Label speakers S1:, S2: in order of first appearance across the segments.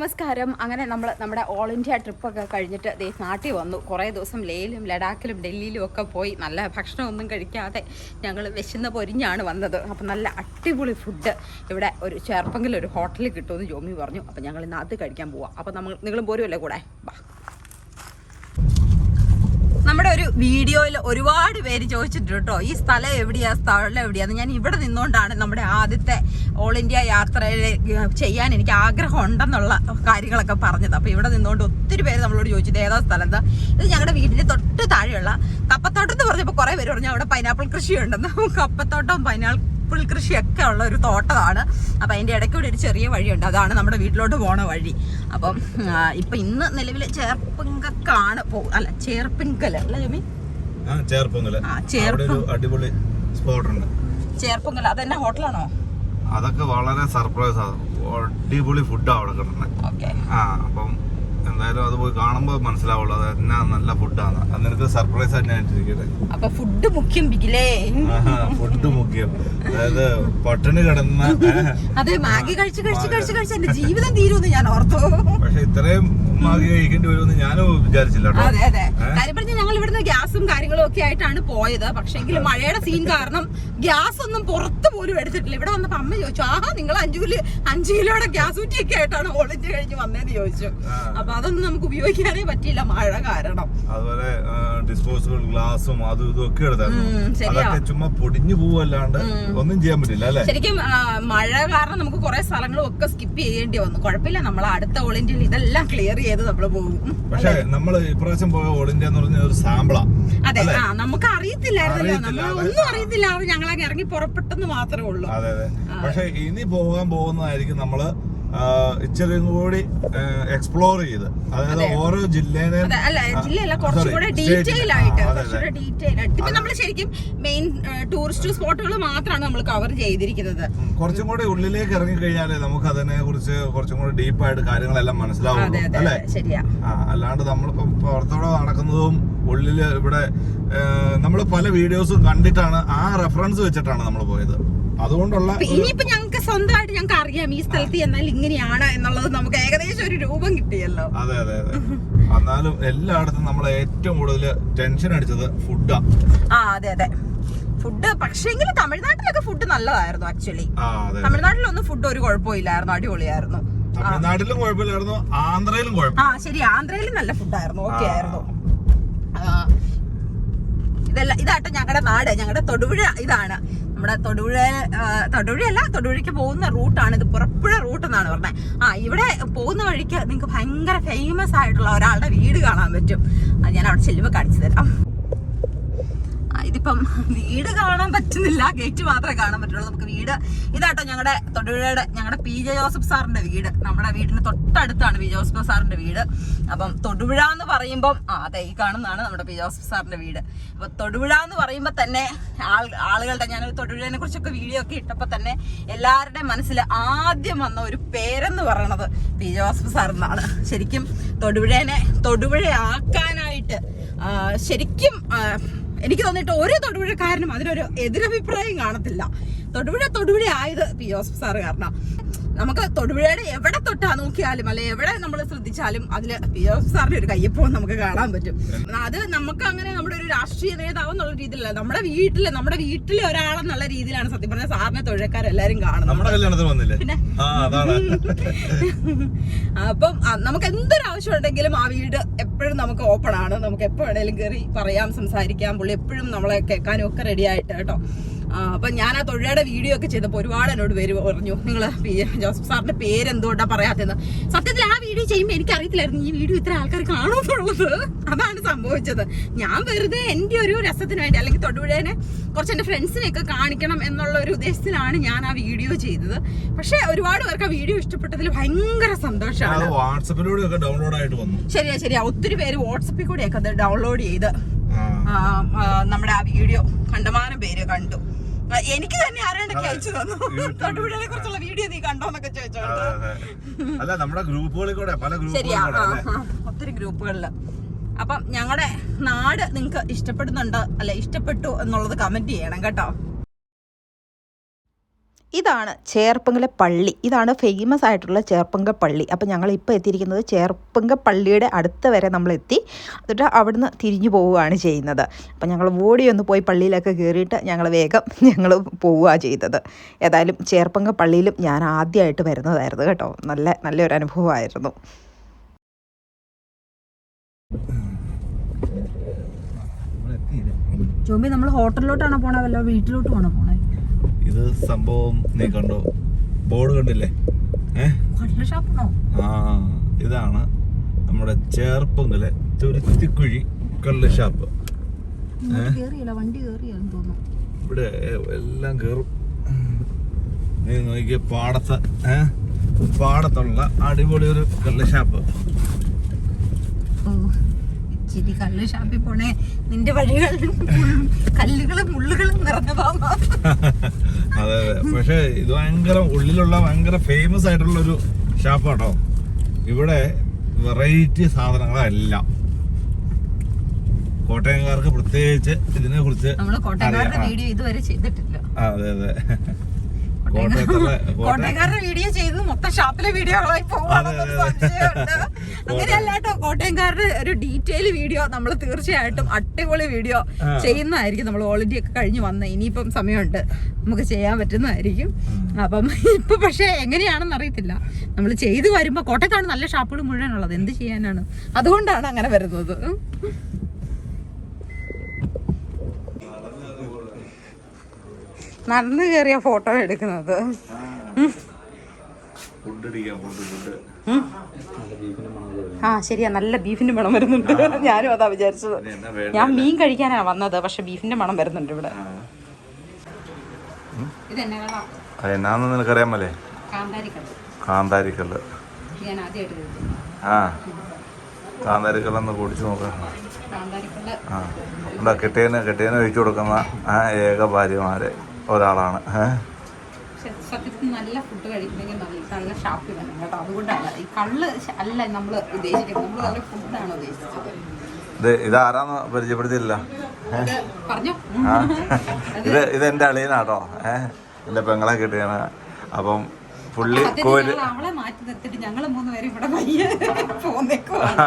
S1: നമസ്കാരം. അങ്ങനെ നമ്മൾ നമ്മുടെ ഓൾ ഇന്ത്യ ട്രിപ്പൊക്കെ കഴിഞ്ഞിട്ട് ദേ നാട്ടിൽ വന്നു. കുറേ ദിവസം ലേയിലും ലഡാക്കിലും ഡൽഹിയിലും ഒക്കെ പോയി. നല്ല ഭക്ഷണമൊന്നും കഴിക്കാതെ ഞങ്ങൾ വിശന്ന് പൊരിഞ്ഞാണ് വന്നത്. അപ്പം നല്ല അടിപൊളി ഫുഡ് ഇവിടെ ഒരു ചേർപ്പെങ്കിലും ഒരു ഹോട്ടലിൽ കിട്ടുമെന്ന് ജോമി പറഞ്ഞു. അപ്പം ഞങ്ങൾ ഇന്ന് അത് കഴിക്കാൻ പോവാം. അപ്പം നമ്മൾ നിങ്ങളും പോരുമല്ലേ കൂടെ? വാ. നമ്മുടെ ഒരു വീഡിയോയിൽ ഒരുപാട് പേര് ചോദിച്ചിട്ടുണ്ട് കേട്ടോ ഈ സ്ഥലം എവിടെയാ? സ്ഥലം എവിടെയാന്ന്? ഞാൻ ഇവിടെ നിന്നുകൊണ്ടാണ് നമ്മുടെ ആദ്യത്തെ ഓൾ ഇന്ത്യ യാത്രയിൽ ചെയ്യാൻ എനിക്ക് ആഗ്രഹം ഉണ്ടെന്നുള്ള കാര്യങ്ങളൊക്കെ പറഞ്ഞത്. അപ്പോൾ ഇവിടെ നിന്നുകൊണ്ട് ഒത്തിരി പേര് നമ്മളോട് ചോദിച്ചത് ഏതാ സ്ഥലത്ത് ഇത് ഞങ്ങളുടെ വീടിന്റെ തൊട്ട് താഴെയുള്ള കപ്പത്തോട്ടം എന്ന് പറഞ്ഞപ്പോൾ കുറേ പേര് പറഞ്ഞു അവിടെ പൈനാപ്പിൾ കൃഷിയുണ്ടെന്ന്. കപ്പത്തോട്ടം പൈനാപ്പിൾ കൃഷിയൊക്കെ ഉള്ള ഒരു തോട്ടമാണ്. അപ്പം അതിന്റെ ഇടയ്ക്കൂടെ ഒരു ചെറിയ വഴിയുണ്ട്. അതാണ് നമ്മുടെ വീട്ടിലോട്ട് പോണ വഴി. അപ്പം ഇപ്പം ഇന്ന് നിലവിൽ ചേർപ്പിങ്കക്കാണ് പോ അല്ല ചേർപ്പിങ്കൽ അല്ല ജമി?
S2: അടിപൊളി സ്പോട്ട് ഉണ്ട്
S1: ചേർപ്പിങ്കൽ അതെന്നെ ഹോട്ടലാണോ?
S2: അതൊക്കെ വളരെ സർപ്രൈസ്. ആണ് അടിപൊളി ഫുഡാണ് അവിടെ കിട്ടുന്നത് ആ അപ്പം എന്തായാലും അത് പോയി കാണുമ്പോൾ മനസ്സിലാവുള്ളൂ അത് എന്നാ നല്ല ഫുഡാണ് അത് നിനക്ക് സർപ്രൈസ് ആയിട്ട് ഞാൻ ഇട്ടിരിക്കട്ടെ.
S1: അപ്പൊ ഫുഡ് മുഖ്യം
S2: ഫുഡ് മുഖ്യം. അതായത് പട്ടിണി കിടന്ന
S1: അതെ മാഗി കഴിച്ച് കഴിച്ച് കഴിച്ച് കഴിച്ച് എന്റെ ജീവിതം തീരുമെന്ന് ഞാൻ ഓർത്തു.
S2: പക്ഷെ ഇത്രയും മാഗി കഴിക്കേണ്ടി വരുമെന്ന് ഞാനും വിചാരിച്ചില്ല കേട്ടോ.
S1: അതെ അതെ. കാര്യം ഞങ്ങൾ ഗ്യാസും കാര്യങ്ങളും ഒക്കെ ആയിട്ടാണ് പോയത്. പക്ഷെങ്കിൽ മഴയുടെ സീൻ കാരണം ഗ്യാസ് ഒന്നും പുറത്ത് പോലും എടുത്തിട്ടില്ല. ഇവിടെ വന്നപ്പോ അമ്മ ചോദിച്ചു ആഹാ നിങ്ങൾ അഞ്ചു കിലോ അഞ്ചു കിലോയുടെ ഗ്യാസ് കുറ്റിയൊക്കെ ആയിട്ടാണ് ഓളിഞ്ച് കഴിഞ്ഞ് വന്നേന്ന് ചോദിച്ചു. അപ്പൊ അതൊന്നും നമുക്ക് ഉപയോഗിക്കാനേ പറ്റിയില്ല മഴ കാരണം.
S2: അതുപോലെ ഡിസ്പോസിബിൾ ഗ്ലാസും അതും ഇതും ഒക്കെ എടുത്തായിരുന്നു. അതൊക്കെ ചുമ്മാ പൊടിഞ്ഞു പോവല്ലാണ്ട് ഒന്നും ചെയ്യാൻ പറ്റില്ല അല്ലെ?
S1: ശരിക്കും മഴ കാരണം നമുക്ക് കുറെ സ്ഥലങ്ങളും ഒക്കെ സ്കിപ്പ് ചെയ്യേണ്ടി വന്നു. കുഴപ്പമില്ല നമ്മൾ അടുത്ത ഓൾ ഇന്ത്യയിൽ ഇതെല്ലാം ക്ലിയർ ചെയ്ത് നമ്മൾ പോകും.
S2: പക്ഷെ നമ്മൾ ഇപ്രാവശ്യം പോയ ഓൾ ഇന്ത്യ എന്ന് പറഞ്ഞ ഒരു സാമ്പിളാ.
S1: അതെ ആ നമുക്ക് അറിയത്തില്ലായിരുന്നല്ലോ.
S2: അറിയത്തില്ല,
S1: നമ്മൾ ഒന്നും അറിയത്തില്ല. ഞങ്ങളങ്ങ് ഇറങ്ങി പുറപ്പെട്ടെന്ന് മാത്രമേ ഉള്ളൂ.
S2: അതെ അതെ. പക്ഷെ ഇനി പോകാൻ പോകുന്നതായിരിക്കും നമ്മൾ ആ, ഇച്ചിരി കൂടി എക്സ്പ്ലോർ ചെയ്ത്. അതായത് ഓരോ ജില്ലേനെ
S1: ശരിക്കും മെയിൻ ടൂറിസ്റ്റ് സ്പോട്ടുകൾ മാത്രമാണ് നമ്മൾ കവർ ചെയ്തിരിക്കുന്നത്.
S2: കുറച്ചും കൂടി ഉള്ളിലേക്ക് ഇറങ്ങി കഴിഞ്ഞാലേ നമുക്ക് അതിനെ കുറിച്ച് കുറച്ചും കൂടി ഡീപ്പായിട്ട് കാര്യങ്ങളെല്ലാം
S1: മനസ്സിലാവും
S2: അല്ലേ? അല്ലാണ്ട് നമ്മളിപ്പം പുറത്തോടെ നടക്കുന്നതും ഉള്ളിൽ ഇവിടെ നമ്മൾ പല വീഡിയോസും കണ്ടിട്ടാണ് ആ റെഫറൻസ് വെച്ചിട്ടാണ് നമ്മൾ പോയത്. അതുകൊണ്ടുള്ള
S1: ഇനിയിപ്പോ ഞങ്ങൾക്ക് സ്വന്തമായിട്ട് ഞങ്ങൾക്ക് അറിയാം ഈ സ്ഥലത്ത് എന്നാൽ ഇങ്ങനെയാണ് എന്നുള്ളത് നമുക്ക് ഏകദേശം ഒരു രൂപം കിട്ടിയല്ലോ.
S2: അതെ അതെ അതെ. എന്നാലും എല്ലായിടത്തും നമ്മൾ ഏറ്റവും കൂടുതൽ ടെൻഷൻ അടിച്ചത് ഫുഡാ
S1: ആ. അതെ അതെ. ഫുഡ് പക്ഷേങ്കിൽ തമിഴ്നാട്ടിലൊക്കെ ഫുഡ് നല്ലതായിരുന്നു ആക്ച്വലി തമിഴ്നാട്ടിലൊന്നും ഫുഡ് ഒരു കുഴപ്പമില്ലായിരുന്നു അടിപൊളിയായിരുന്നു.
S2: തമിഴ്നാട്ടിലും കുഴപ്പമില്ലായിരുന്നു ആന്ധ്രയിലും കുഴപ്പം
S1: ആ ശരി ആന്ധ്രയിലും നല്ല ഫുഡായിരുന്നു ഓക്കെ ആയിരുന്നു ഇതല്ല ഇതാട്ടോ ഞങ്ങളുടെ നാട് ഞങ്ങളുടെ തൊടുപുഴ ഇതാണ്. നമ്മുടെ തൊടുപുഴ തൊടുപുഴയല്ല തൊടുപുഴയ്ക്ക് പോകുന്ന റൂട്ടാണ് ഇത്. പുറപ്പുഴ റൂട്ട് എന്നാണ് പറഞ്ഞത്. ആ ഇവിടെ പോകുന്ന വഴിക്ക് നിങ്ങൾക്ക് ഭയങ്കര ഫേമസ് ആയിട്ടുള്ള ഒരാളുടെ വീട് കാണാൻ പറ്റും. അത് ഞാൻ അവിടെ ചെല്ലുമ്പോൾ കാണിച്ചു തരാം. ഇതിപ്പം വീട് കാണാൻ പറ്റുന്നില്ല. ഗേറ്റ് മാത്രമേ കാണാൻ പറ്റുള്ളൂ. നമുക്ക് വീട് ഇതാട്ടോ ഞങ്ങളുടെ തൊടുപുഴയുടെ ഞങ്ങളുടെ പി ജെ ജോസഫ് സാറിന്റെ വീട്. നമ്മുടെ വീടിന് തൊട്ടടുത്താണ് പി ജോസഫ് സാറിന്റെ വീട്. അപ്പം തൊടുപുഴ എന്ന് പറയുമ്പം ആ അതെ ഈ കാണുന്നതാണ് നമ്മുടെ പി ജോസഫ് സാറിന്റെ വീട്. അപ്പൊ തൊടുപുഴ എന്ന് പറയുമ്പോൾ തന്നെ ആൾ ആളുകളുടെ ഞാൻ തൊടുപുഴനെ കുറിച്ചൊക്കെ വീഡിയോ ഒക്കെ ഇട്ടപ്പോൾ തന്നെ എല്ലാവരുടെയും മനസ്സിൽ ആദ്യം വന്ന ഒരു പേരെന്ന് പറയണത് പി ജോസഫ് സാർ എന്നാണ്. ശരിക്കും തൊടുപുഴേനെ തൊടുപുഴയാക്കാനായിട്ട് ശരിക്കും എനിക്ക് തോന്നിയിട്ട് ഒരു തൊടുപുഴക്കാരനും അതിനൊരു എതിരഭിപ്രായം കാണത്തില്ല. തൊടുപുഴ തൊടുപുഴ ആയത് പി ജോസഫ് സാറ് കാരണം. നമുക്ക് തൊടുപുഴയുടെ എവിടെ തൊട്ടാ നോക്കിയാലും അല്ലെ എവിടെ നമ്മൾ ശ്രദ്ധിച്ചാലും അതിൽ പി എഫ് സാറിന്റെ ഒരു കയ്യപ്പവും നമുക്ക് കാണാൻ പറ്റും. അത് നമുക്ക് അങ്ങനെ നമ്മുടെ ഒരു രാഷ്ട്രീയ നേതാവ് എന്നുള്ള രീതിയിലല്ല നമ്മുടെ വീട്ടിൽ നമ്മുടെ വീട്ടിലെ ഒരാളെന്നുള്ള രീതിയിലാണ് സത്യം പറഞ്ഞ സാറിനെ തൊഴിൽക്കാരെല്ലാരും കാണുന്നത്. പിന്നെ? അപ്പം നമുക്ക് എന്തൊരു ആവശ്യം ഉണ്ടെങ്കിലും ആ വീട് എപ്പോഴും നമുക്ക് ഓപ്പൺ ആണ്. നമുക്ക് എപ്പോ വേണേലും കയറി പറയാം സംസാരിക്കാം. പുള്ളി എപ്പോഴും നമ്മളെ കേൾക്കാനും ഒക്കെ റെഡി ആയിട്ട് കേട്ടോ. അപ്പൊ ഞാൻ ആ തൊഴിലയുടെ വീഡിയോ ഒക്കെ ചെയ്തപ്പോൾ ഒരുപാട് എന്നോട് പേര് പറഞ്ഞു. നിങ്ങൾ ജോസഫ് സാറിന്റെ പേര് എന്തുകൊണ്ടാ പറയാത്തെന്ന് സത്യത്തിൽ ആ വീഡിയോ ചെയ്യുമ്പോൾ എനിക്ക് അറിയത്തില്ലായിരുന്നു ഈ വീഡിയോ ഇത്ര ആൾക്കാർ കാണുമെന്നുള്ളത്. അതാണ് സംഭവിച്ചത്. ഞാൻ വെറുതെ എന്റെ ഒരു രസത്തിന് വേണ്ടി അല്ലെങ്കിൽ തൊടുപുഴേനെ കുറച്ച് എന്റെ ഫ്രണ്ട്സിനെയൊക്കെ കാണിക്കണം എന്നുള്ള ഒരു ഉദ്ദേശത്തിലാണ് ഞാൻ ആ വീഡിയോ ചെയ്തത്. പക്ഷേ ഒരുപാട് പേർക്ക് ആ വീഡിയോ ഇഷ്ടപ്പെട്ടതിൽ ഭയങ്കര സന്തോഷമാണ്.
S2: ഡൗൺലോഡ് ആയിട്ട് വന്നു.
S1: ശരിയാ ശരിയാ. ഒത്തിരി പേര് വാട്സപ്പിൽ കൂടെയൊക്കെ അത് ഡൗൺലോഡ് ചെയ്ത് നമ്മുടെ ആ വീഡിയോ കണ്ടമാനം പേര് കണ്ടു. എനിക്ക് തന്നെ ആരാണ്ടൊക്കെ അയച്ചു തന്നു. തൊടുപുഴയെ കുറിച്ചുള്ള വീഡിയോ നീ കണ്ടോന്നൊക്കെ ചോദിച്ചോണ്ട്.
S2: അതെ. അല്ല നമ്മുടെ ഗ്രൂപ്പുകളിൽ കൂടെ പല
S1: ശരിയാ. ആ, ഒത്തിരി ഗ്രൂപ്പുകളിൽ. അപ്പം ഞങ്ങളുടെ നാട് നിങ്ങൾക്ക് ഇഷ്ടപ്പെടുന്നുണ്ടോ? അല്ല ഇഷ്ടപ്പെട്ടു എന്നുള്ളത് കമന്റ് ചെയ്യണം കേട്ടോ. ഇതാണ് ചേർപ്പങ്കല പള്ളി. ഇതാണ് ഫേമസ് ആയിട്ടുള്ള ചേർപ്പങ്ക പള്ളി. അപ്പോൾ ഞങ്ങൾ ഇപ്പോൾ എത്തിയിരിക്കുന്നത് ചേർപ്പങ്ക പള്ളിയുടെ അടുത്ത് വരെ നമ്മൾ എത്തി. എന്നിട്ട് അവിടുന്ന് തിരിഞ്ഞു പോവുകയാണ് ചെയ്യുന്നത്. അപ്പോൾ ഞങ്ങൾ ഓടി ഒന്ന് പോയി പള്ളിയിലൊക്കെ കയറിയിട്ട് ഞങ്ങൾ വേഗം ഞങ്ങൾ പോവുകയാണ് ചെയ്തത്. ഏതായാലും ചേർപ്പങ്ക പള്ളിയിലും ഞാൻ ആദ്യമായിട്ട് വരുന്നതായിരുന്നു കേട്ടോ. നല്ല നല്ലൊരു അനുഭവമായിരുന്നു. ചോമ്പി നമ്മൾ ഹോട്ടലിലോട്ടാണോ പോണതല്ലോ വീട്ടിലോട്ട് പോണോ പോണേ
S2: ഇത് സംഭവം നീ കണ്ടോ? ബോർഡ് കണ്ടില്ലേ? ആ ഇതാണ് നമ്മുടെ ചേർപ്പങ്കലെ തുരുത്തിക്കുഴി കള്ള് ഷാപ്പ് ഇവിടെ എല്ലാം കേറും. നീ നോക്കിയ പാടത്ത് പാടത്തുള്ള അടിപൊളി ഒരു കള്ള് ഷാപ്പ്
S1: ഇച്ചിരി കല്ല് ഷാപ്പിൽ പോണേ. നിന്റെ വഴികൾ കല്ലുകളും മുള്ളുകളും നിറഞ്ഞതാണോ
S2: അതെ അതെ. പക്ഷെ ഇത് ഭയങ്കര ഉള്ളിലുള്ള ഭയങ്കര ഫേമസ് ആയിട്ടുള്ള ഒരു ഷാപ്പാട്ടോ ഇവിടെ വെറൈറ്റി സാധനങ്ങളെല്ലാം. കോട്ടയംകാർക്ക് പ്രത്യേകിച്ച് ഇതിനെ കുറിച്ച്
S1: വീഡിയോ ഇതുവരെ ചെയ്തിട്ടില്ല.
S2: അതെ അതെ. കോട്ടയത്തുള്ള കോട്ടയം
S1: കോട്ടയക്കാരുടെ വീഡിയോ ചെയ്ത്. മൊത്തം ഷാപ്പിലെ വീഡിയോ ആയി
S2: അതെ, അതെ.
S1: സംശയമുണ്ട്. അങ്ങനെയല്ല കേട്ടോ കോട്ടയംകാരുടെ ഒരു ഡീറ്റെയിൽ വീഡിയോ നമ്മൾ തീർച്ചയായിട്ടും അടിപൊളി വീഡിയോ ചെയ്യുന്നതായിരിക്കും. നമ്മൾ ഓൾറെഡി ഒക്കെ കഴിഞ്ഞ് വന്ന. ഇനിയിപ്പം സമയമുണ്ട്. നമുക്ക് ചെയ്യാൻ പറ്റുന്നതായിരിക്കും. അപ്പം ഇപ്പൊ പക്ഷെ എങ്ങനെയാണെന്ന് അറിയത്തില്ല. നമ്മൾ ചെയ്തു വരുമ്പോ കോട്ടയത്താണ് നല്ല ഷാപ്പുകൾ മുഴുവനുള്ളത് എന്ത് ചെയ്യാനാണ്? അതുകൊണ്ടാണ് അങ്ങനെ വരുന്നത്. നടന്നു കയറിയ ഫോട്ടോ എടുക്കുന്നത്.
S2: ഫുഡ് അടിക്കാം ഫുഡ് ഫുഡ്.
S1: ആ ശരിയാ നല്ല ബീഫിന്റെ മണം വരുന്നുണ്ട്. ഞാനും അതാ വിചാരിച്ചത്? ഞാൻ മീൻ കഴിക്കാനാണ് വന്നത് പക്ഷെ ബീഫിന്റെ മണം വരുന്നുണ്ട് ഇവിടെ.
S2: എന്നാന്ന് നിനക്കറിയാമല്ലേ? കാന്താരിക്കല്ല്. ആ. കാന്താരിക്കല്ലെന്ന് കുടിച്ചു നോക്കാം. ആ. എന്താ കെട്ടിയന് കെട്ടിയന് ഒഴിച്ചു കൊടുക്കുന്ന ആ ഏക ഭാര്യമാരെ ഒരാളാണ്.
S1: സത്യത്തിൽ നല്ല ഫുഡ് നല്ല നല്ല ഷാപ്പിൽ വേണം കേട്ടോ. അതുകൊണ്ടാണ്. ഈ കള്ള് അല്ല നമ്മൾ ഉദ്ദേശിക്കുന്നത് നമ്മൾ നല്ല ഫുഡാണ് ഉദ്ദേശിച്ചത്.
S2: ഇത് ഇതാരാന്ന് പരിചയപ്പെടുത്തിയില്ല?
S1: ഇത്
S2: ഇത് എന്റെ അളിയനാട്ടോ. ഏഹ് എന്റെ പെങ്ങളെ കിട്ടിയാണ്. അപ്പം പുള്ളി കോരി
S1: അവളെ മാറ്റി നിർത്തിട്ട് ഞങ്ങൾ മൂന്ന് പേരും ഇവിടെ പയ്യെ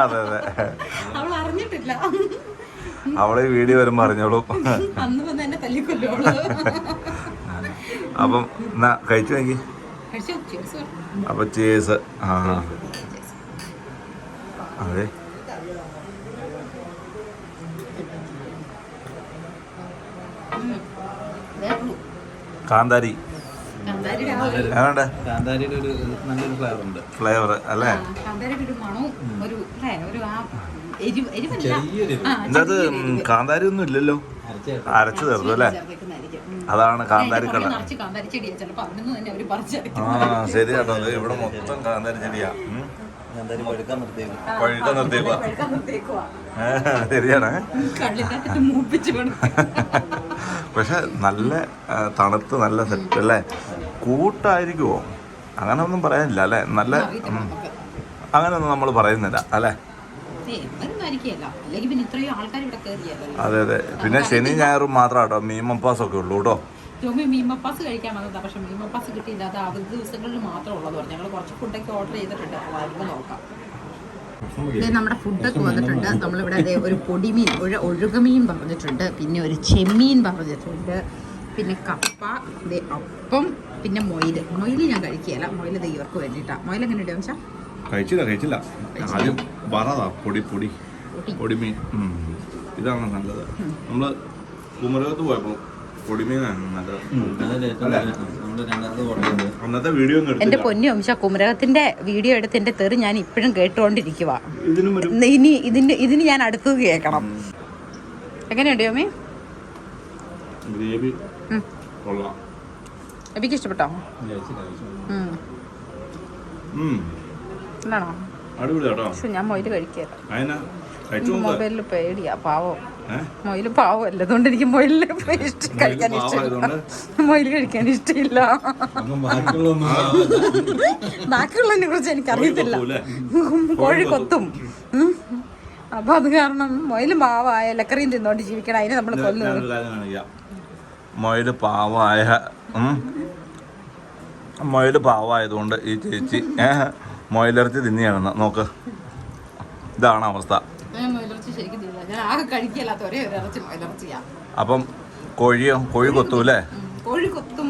S2: അതെ അതെ.
S1: അവൾ അറിഞ്ഞിട്ടില്ല.
S2: അവളെ വീഡിയോ വരുമ്പോ അറിഞ്ഞോളൂ. അപ്പം എന്നാ കഴിച്ചു നോക്കി അപ്പൊ ചേസ് ആ അതെ. കാന്താരി.
S3: ഫ്ലേവർ ഉണ്ട്.
S2: ഫ്ലേവർ അല്ലേ?
S1: കാന്താരിയുടെ ഒരു മണവും ഒരു അല്ലേ ഒരു ആ എരിവ് എരിവല്ല.
S3: ചെറിയൊരു
S1: ആ,
S2: ഇതിനകത്ത് കാന്താരി ഒന്നും ഇല്ലല്ലോ.
S3: അരച്ച
S2: തീർന്നു അല്ലേ? അതാണ് കാന്താരി കട.
S1: ശരി
S2: ആ ശരിയാട്ടോ. ഇത് ഇവിടെ മൊത്തം കാന്താരി ചെടിയാ. നിർത്തിയേക്കുവാ. ശരിയാണ്. പക്ഷെ നല്ല തണുത്ത് നല്ല സെറ്റ് അല്ലേ? കൂട്ടായിരിക്കുമോ അങ്ങനെ ഒന്നും പറയാനില്ല അല്ലേ? നല്ല അങ്ങനെ
S1: ഒന്നും
S2: അങ്ങനെയൊന്നും നമ്മൾ പറയുന്നില്ല അല്ലേ? അതെ അതെ. പിന്നെ ശനി ഞായറും മാത്രം കേട്ടോ മീമപ്പാസ് ഒക്കെ ഉള്ളൂ കേട്ടോ.
S1: ടോമി മീമപ്പാസ് കഴിക്കാൻ പക്ഷെ മീമപ്പാസ് കിട്ടിയില്ല. അത് അവധി ദിവസങ്ങളിൽ മാത്രം ഉള്ളത് പറഞ്ഞു ഞങ്ങൾ കുറച്ച് ഫുഡൊക്കെ ഓർഡർ ചെയ്തിട്ടുണ്ട്. അപ്പോൾ നോക്കാം. നമ്മുടെ ഫുഡൊക്കെ വന്നിട്ടുണ്ട്. നമ്മളിവിടെ ഒരു പൊടിമീൻ ഒരു ഒഴുകമീൻ പറഞ്ഞിട്ടുണ്ട്. പിന്നെ ഒരു ചെമ്മീൻ പറഞ്ഞിട്ടുണ്ട്. പിന്നെ കപ്പ അപ്പം പിന്നെ മൊയിൽ മൊയിൽ ഞാൻ കഴിക്കുകയല്ല. മൊയിൽ ഇവർക്ക് വേണ്ടിയിട്ടാണ് മൊയിൽ എങ്ങനെ ഇടുക വെച്ചാൽ
S2: കഴിച്ചില്ല കഴിച്ചില്ല. ആദ്യം വറതാ പൊടി പൊടി.
S1: പൊടി.
S2: പൊടിമീൻ. ഇതാണ് നല്ലത്. നമ്മൾ കുമരകത്ത് പോയപ്പോ പൊടിമീനാണ് അന്നത്തെ വീഡിയോ എന്റെ
S1: പൊന്നു വംശ കുമരകത്തിന്റെ വീഡിയോ എടുത്ത് എന്റെ തെറി ഞാൻ ഇപ്പോഴും കേട്ടുകൊണ്ടിരിക്കുക
S2: ഒരു
S1: ഇനി ഇതിന് ഇതിന് ഞാൻ അടുത്തത് കേൾക്കണം. എങ്ങനെയുണ്ട് യോമി
S2: ഗ്രേവി. കൊള്ളാം.
S1: എബിക്ക് ഇഷ്ടപ്പെട്ടോ? ഞാൻ മൊയിൽ കഴിക്കുക
S2: നോക്ക്.
S1: മൊബൈലിൽ പേടിയാ പാവം? മൊയിൽ പാവമല്ല അതുകൊണ്ട് എനിക്ക് മൊയിൽ കഴിക്കാൻ ഇഷ്ടമില്ല മൊയിൽ കഴിക്കാൻ ഇഷ്ടമില്ല ബാക്കിയുള്ളതിനെ കുറിച്ച് എനിക്കറിയത്തില്ല? കോഴി കൊത്തും. അപ്പൊ അത് കാരണം മൊയിൽ മാവായ ലക്കറിയും തിന്നോണ്ട് ജീവിക്കണം. അതിനെ നമ്മൾ കൊല്ലുന്നത്.
S2: മൊയിൽ മൊയിൽ പാവമായ ഉം, പാവമായതുകൊണ്ട് ഈ ചേച്ചി ഏഹ് മൊയലിറച്ചി തിന്നിയാണ്. നോക്ക്. ഇതാണ് അവസ്ഥ.
S1: ശരിക്കും ഞാൻ ആകെ കഴിക്കല്ലാത്ത ഒരേ ഒരു ഇറച്ചി മുയലിറച്ചിയാ
S2: അപ്പം കോഴിയോ കോഴി കൊത്തൂല്ലേ.
S1: കോഴി കൊത്തും.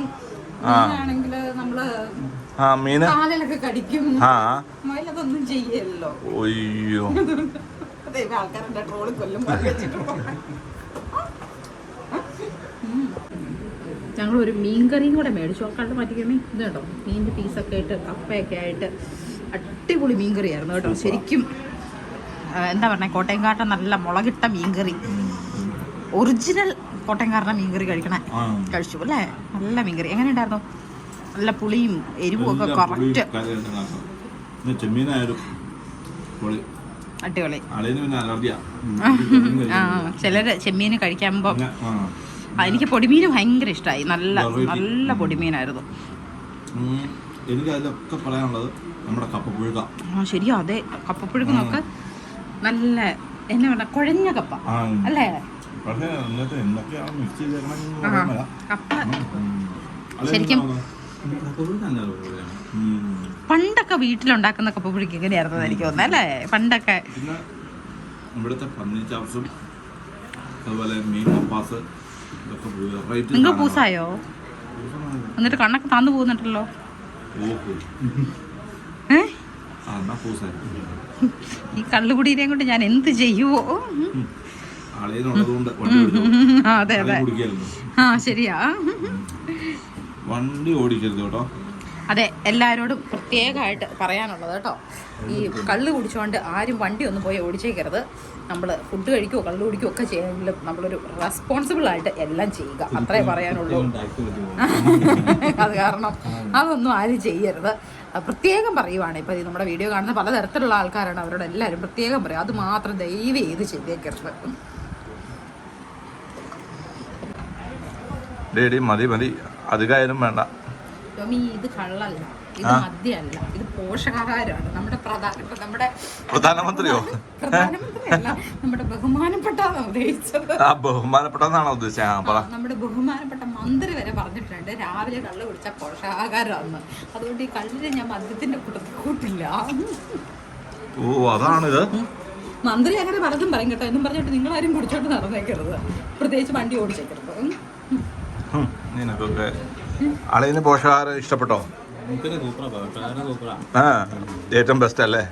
S2: ആ.
S1: ആണെങ്കിൽ നമ്മൾ
S2: ആ മീന്?
S1: കാലിലൊക്കെ കടിക്കും.
S2: ആ.
S1: മുയലതൊന്നും ചെയ്യല്ലോ.
S2: ഒയ്യോ
S1: ദൈവം ആൾക്കാരുടെ ട്രോൾ കൊല്ലും. ഞങ്ങൾ ഒരു മീൻ കറിയും കൂടെ മേടിച്ചു. കണ്ട് മാറ്റിക്കണേ. ഇത് കേട്ടോ മീന്റെ പീസൊക്കെ ആയിട്ട് കപ്പയൊക്കെ ആയിട്ട് അടിപൊളി മീൻ കറിയായിരുന്നു കേട്ടോ. ശരിക്കും എന്താ പറഞ്ഞ കോട്ടയംകാട്ട നല്ല മുളകിട്ട മീൻകറി. ഒറിജിനൽ കോട്ടയംകാരന്റെ മീൻകറി കഴിക്കണേ. കഴിച്ചു അല്ലേ? നല്ല മീൻകറി. എങ്ങനെ ഉണ്ടായിരുന്നു നല്ല പുളിയും എരിവും ഒക്കെ കറക്റ്റ് അടിപൊളി. ചിലര് ചെമ്മീൻ കഴിക്കുമ്പോ എനിക്ക് പൊടിമീൻ ഭയങ്കര ഇഷ്ടമായി നല്ല നല്ല പൊടിമീനായിരുന്നു.
S2: എനിക്ക് അതിലൊക്കെ പറയാനുള്ളത് നമ്മുടെ കപ്പപ്പുഴുക
S1: ആ ശരിയാ അതെ. കപ്പപ്പുഴുക്കുന്നൊക്കെ നല്ല എന്നാ പറഞ്ഞ കുഴഞ്ഞ കപ്പ. അല്ലേ? കപ്പ. ശരിക്കും. പണ്ടൊക്കെ വീട്ടിലുണ്ടാക്കുന്ന കപ്പപ്പുഴുക്ക് എങ്ങനെയായിരുന്നു എനിക്ക് തോന്നുന്നത് അല്ലേ? പണ്ടൊക്കെ.
S2: ഇവിടുത്തെ പന്നി ചാപ്സും അതുപോലെ മീൻ മപ്പാസ്
S1: നിങ്ങൾ പൂസായോ? എന്നിട്ട് കണ്ണൊക്കെ താന്നു പോകുന്നുണ്ടല്ലോ
S2: ഓഹോ
S1: ഏ
S2: ആ എന്നാ പൂസായി
S1: ഈ കള്ളുകുടീനെയും കൊണ്ട് ഞാൻ എന്ത് ചെയ്യുവോ? അതെ അതെ. ആ ശരിയാ.
S2: വണ്ടി ഓടിക്കരുത് കേട്ടോ.
S1: അതെ എല്ലാവരോടും പ്രത്യേകമായിട്ട് പറയാനുള്ളത് കേട്ടോ. ഈ കള്ള് കുടിച്ചുകൊണ്ട് ആരും വണ്ടി ഒന്നും പോയി ഓടിച്ചേക്കരുത്. നമ്മൾ ഫുഡ് കഴിക്കുകയോ കള്ള് കുടിക്കുകയോ ഒക്കെ ചെയ്യാനും നമ്മളൊരു റെസ്പോൺസിബിൾ ആയിട്ട് എല്ലാം ചെയ്യുക. അത്രേ പറയാനുള്ളൂ. അത് കാരണം അതൊന്നും ആരും ചെയ്യരുത്. പ്രത്യേകം പറയുവാണ്. ഇപ്പം നമ്മുടെ വീഡിയോ കാണുന്ന പലതരത്തിലുള്ള ആൾക്കാരാണ് അവരോട് എല്ലാവരും പ്രത്യേകം പറയും. അത് മാത്രം ദയവ് ചെയ്ത് ചെയ്തേക്കരുത്.
S2: ഡേഡി മതി മതി. അധികമായാലും വേണ്ട.
S1: ടോമി ഇത് കള്ളല്ല. ഇത്
S2: മദ്യല്ല.
S1: മദ്യമല്ല ഇത് പോഷകാഹാരമാണ്. നമ്മുടെ പ്രധാന നമ്മുടെ
S2: പ്രധാനമന്ത്രിയോ?
S1: പ്രധാനമന്ത്രിയല്ല. നമ്മുടെ ബഹുമാനപ്പെട്ട ഉദ്ദേശിച്ചത്.
S2: ബഹുമാനപ്പെട്ടെന്നാണോ ഉദ്ദേശിച്ചത്?
S1: നമ്മുടെ ബഹുമാനപ്പെട്ട മന്ത്രി വരെ പറഞ്ഞിട്ടുണ്ട്. രാവിലെ കള്ള് കുടിച്ചാൽ പോഷകാഹാരമാണ് അതുകൊണ്ട് ഈ കള്ളിനെ ഞാൻ മദ്യത്തിന്റെ കൂട്ടത്തിൽ കൂട്ടില്ല.
S2: ഓ അതാണിത്.
S1: മന്ത്രി അങ്ങനെ പലതും പറയും കേട്ടോ. എന്നും പറഞ്ഞിട്ട് നിങ്ങൾ ആരും കുടിച്ചോണ്ട് നടന്നേക്കരുത്. പ്രത്യേകിച്ച് വണ്ടി ഓടിച്ചേക്കരുത്.
S2: നിനക്കൊക്കെ അളിയന് പോഷകാഹാരം ഇഷ്ടപ്പെട്ടോ? ആ ഏറ്റവും ബെസ്റ്റ് അല്ലേ?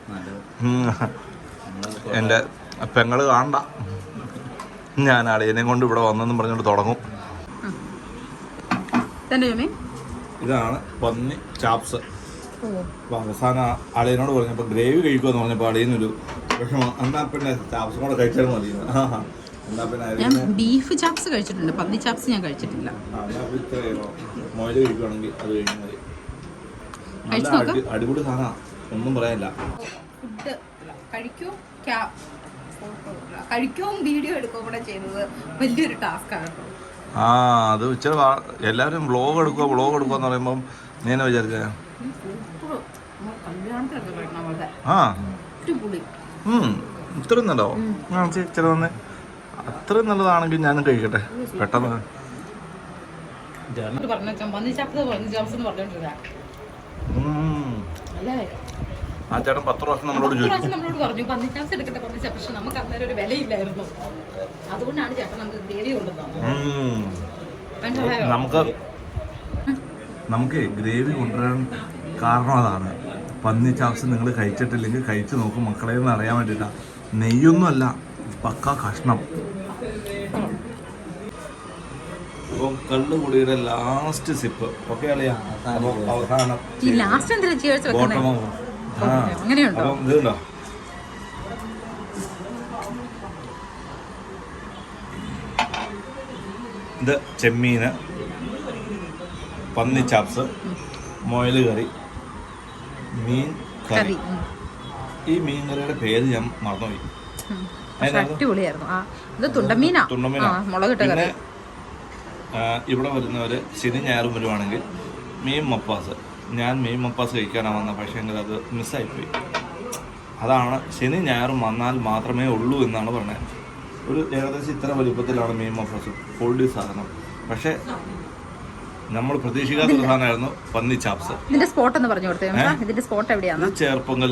S2: എന്റെ പെങ്ങൾ കാണണ്ട. ഞാൻ അളിയനെ കൊണ്ട് ഇവിടെ വന്നെന്നും പറഞ്ഞുകൊണ്ട് തുടങ്ങും. ഇതാണ് പന്നി ചാപ്സ്. അപ്പോൾ അവസാനം അളിയനോട് പറഞ്ഞപ്പോൾ ഗ്രേവി കഴിക്കുമെന്ന് പറഞ്ഞപ്പോൾ അളിയനൊരു വിഷമം. എന്നാ പിന്നെ ചാപ്സും കൂടെ കഴിച്ചാൽ മതി.
S1: ഞാൻ ബീഫ് ചാപ്സ് കഴിച്ചിട്ടുണ്ട്. പന്നി ചാപ്സ് ഞാൻ കഴിച്ചിട്ടില്ല.
S2: അടിപൊളി സാധനമാണ് ഒന്നും പറയാനില്ല.
S1: ഫുഡ് കഴിക്കോ കഴിക്കോ വീഡിയോ എടുക്കുകയും കൂടെ ചെയ്യുന്നത് വലിയൊരു ടാസ്ക്കാണ്
S2: ആ അത് ഇച്ചിരി എല്ലാവരും വ്ളോഗ് എടുക്കുക വ്ളോഗ് എടുക്കുക എന്ന് പറയുമ്പം നീ എന്നെ വിചാരിച്ചേ ആ.
S1: അടിപൊളി.
S2: ഉം, ഇത്രയും നല്ലോ ആ ചെ- ഇച്ചിരി വന്ന്. അത്രയും നല്ലതാണെങ്കിൽ ഞാനും കഴിക്കട്ടെ. പെട്ടെന്ന്. ആ ചേട്ടൻ പത്ത് പ്രാവശ്യം നമ്മളോട് ചോദിച്ചു.
S1: നമ്മളോട് പറഞ്ഞു പന്നി ചാപ്സ് എടുക്കട്ടെ പന്നി ചാപ്സ് പക്ഷെ നമുക്ക് അന്നേരം ഒരു വിലയില്ലായിരുന്നു. അതുകൊണ്ടാണ് ചേട്ടൻ നമുക്ക് ഗ്രേവി കൊണ്ടുവന്നത്
S2: നമുക്ക് നമുക്ക് ഗ്രേവി കൊണ്ടുവരാൻ കാരണം അതാണ്. പന്നി ചാപ്സ് നിങ്ങൾ കഴിച്ചിട്ടില്ലെങ്കിൽ കഴിച്ചു നോക്കും മക്കളെ എന്ന് അറിയാൻ വേണ്ടിയിട്ടാണ് നെയ്യൊന്നുമല്ല. പക്ക കഷ്ണം. അപ്പം കള്ളുപൊടിയുടെ ലാസ്റ്റ് സിപ്പ് ഓക്കെ അളിയാ? അവസാനം അപ്പം ഇതുണ്ടോ ഇത് ചെമ്മീന് പന്നി ചാപ്സ് മുയൽ കറി മീൻ കറി. ഈ മീൻ കറിയുടെ പേര് ഞാൻ മറന്നുപോയി.
S1: അടിപൊളിയായിരുന്നു. ആ ഇത് തുണ്ടമീനാ. കറി.
S2: ഇവിടെ വരുന്നവര് ശനി ഞായറും വരുവാണെങ്കിൽ മീൻ മപ്പാസ്. ഞാൻ മീൻ മപ്പാസ് കഴിക്കാനാണ് വന്നത് പക്ഷേ എങ്കിൽ അത് മിസ്സായിപ്പോയി. അതാണ് ശനി ഞായറും വന്നാൽ മാത്രമേ ഉള്ളൂ എന്നാണ് പറഞ്ഞത്. ഒരു ഏകദേശം ഇത്ര വലുപ്പത്തിലാണ് മീൻ മപ്പാസ്. ഫുള്ളി സാധനം. പക്ഷേ നമ്മൾ പ്രതീക്ഷിക്കാത്ത ഒരു സാധനമായിരുന്നു പന്നി ചാപ്സ്.
S1: ഇതിന്റെ സ്പോട്ട് എന്ന് പറഞ്ഞു കൊടുത്തേ ഇതിന്റെ സ്പോട്ട് എവിടെയാണ്
S2: ചേർപ്പങ്ങൾ ചേർപ്പൊങ്കൽ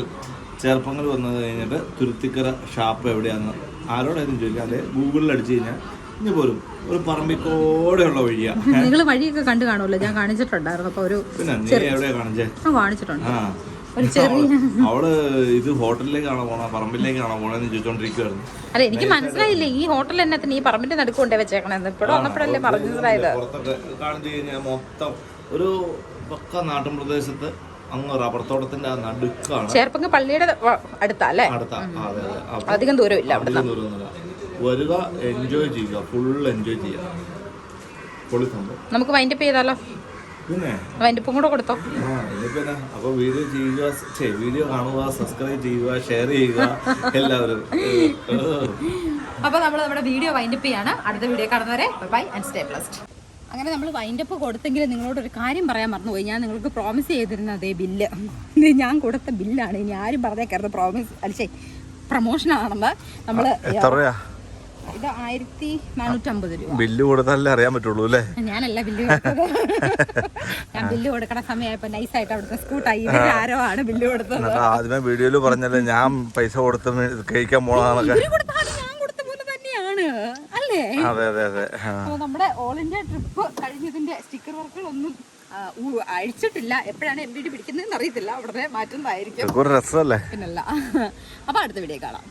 S2: ചേർപ്പൊങ്കൽ വന്നത് കഴിഞ്ഞിട്ട് തുരുത്തിക്കര ഷാപ്പ് എവിടെയാന്ന് ആരോടായിരുന്നു ചോദിക്കുക അതെ ഗൂഗിളിൽ അടിച്ചു കഴിഞ്ഞാൽ ഇനി പോലും ഒരു പറമ്പിക്കോടെയുള്ള വഴിയാ.
S1: നിങ്ങൾ വഴിയൊക്കെ കണ്ടു കാണുമല്ലോ. ഞാൻ കാണിച്ചിട്ടുണ്ടായിരുന്നു. അപ്പൊ ഒരു
S2: പിന്നെ നീ എവിടെയാ കാണിച്ചേ?
S1: ആ, കാണിച്ചിട്ടുണ്ട്.
S2: അവൾ ഇത് ഹോട്ടലിലേക്കാണോ പോണ? പറമ്പിലേക്കാണോ പോണെന്ന് ചോദിച്ചോണ്ടിരിക്കുവായിരുന്നു.
S1: അല്ല എനിക്ക് മനസ്സിലായില്ല ഈ ഹോട്ടൽ എന്നത്തിന് ഈ പറമ്പിന്റെ നടുക്ക് കൊണ്ടേ വെച്ചേക്കണെന്ന്. ഇപ്പോഴും വന്നപ്പോഴല്ലേ മനസ്സിലായത്
S2: കാണിച്ചു കഴിഞ്ഞാൽ മൊത്തം ഒരു പക്ക നാട്ടിൻ പ്രദേശത്ത് അങ്ങ് റബ്ബർ തോട്ടത്തിന്റെ ആ നടുക്കാണ്.
S1: ചേർപ്പങ്ങ് പള്ളിയുടെ അടുത്താ അല്ലേ? അധികം ദൂരമില്ല അവിടെ
S2: വരിക എൻജോയ് ചെയ്യുക ഫുൾ എൻജോയ് ചെയ്യുക.
S1: നമുക്ക് വൈൻഡപ്പ് ചെയ്താലോ? വൈൻഡപ്പും കൂടെ കൊടുത്തോ?
S2: അപ്പൊ വീഡിയോ ചെയ്യുക വീഡിയോ കാണുക സബ്സ്ക്രൈബ് ചെയ്യുക ഷെയർ ചെയ്യുക എല്ലാവരും. അപ്പൊ
S1: അപ്പോൾ നമ്മൾ നമ്മുടെ വീഡിയോ വൈൻഡപ്പ് ചെയ്യാണ്. അടുത്ത വീഡിയോ കാണുന്നവരെ ബൈ ആൻഡ് സ്റ്റേ പ്ലസ്ഡ് അങ്ങനെ നമ്മൾ വൈൻഡപ്പ് കൊടുത്തെങ്കിലും നിങ്ങളോട് ഒരു കാര്യം പറയാൻ മറന്നുപോയി. ഞാൻ നിങ്ങൾക്ക് പ്രോമിസ് ചെയ്തിരുന്ന അതേ ബില്ല് ഇത് ഞാൻ കൊടുത്ത ബില്ലാണ് ഇനി ആരും പറഞ്ഞേക്കരുത്. പ്രോമിസ് അല്ല പ്രൊമോഷൻ ആണെന്ന്. നമ്മൾ
S2: എത്ര
S1: ഇത് ആയിരത്തി നാനൂറ്റമ്പത് രൂപ.
S2: ബില്ല് കൊടുത്താലേ അറിയാൻ പറ്റുള്ളൂ അല്ലേ?
S1: ഞാനല്ല ബില്ല് കൊടുത്തത്. ഞാൻ ബില്ല് കൊടുക്കണ സമയമായപ്പോ നൈസായിട്ട് അവിടുത്തെ സ്കൂട്ടായി ആരോ ആണ് ബില്ല് കൊടുത്തത്?
S2: ആദ്യമേ വീഡിയോയിൽ പറഞ്ഞല്ലേ ഞാൻ പൈസ കൊടുത്ത് കഴിക്കാൻ അതെ അതെ അതെ.
S1: നമ്മുടെ ഓൾ ഇന്ത്യ ട്രിപ്പ് കഴിഞ്ഞതിന്റെ സ്റ്റിക്കർ വർക്കുകളൊന്നും അഴിച്ചിട്ടില്ല. എപ്പോഴാണ് എം ബി ഡി പിടിക്കുന്നതെന്ന് അറിയത്തില്ല. അവിടെ മാറ്റുന്നതായിരിക്കും.
S2: രസമല്ലേ?
S1: പിന്നല്ല. അപ്പൊ അടുത്ത വീഡിയോ കാണാം.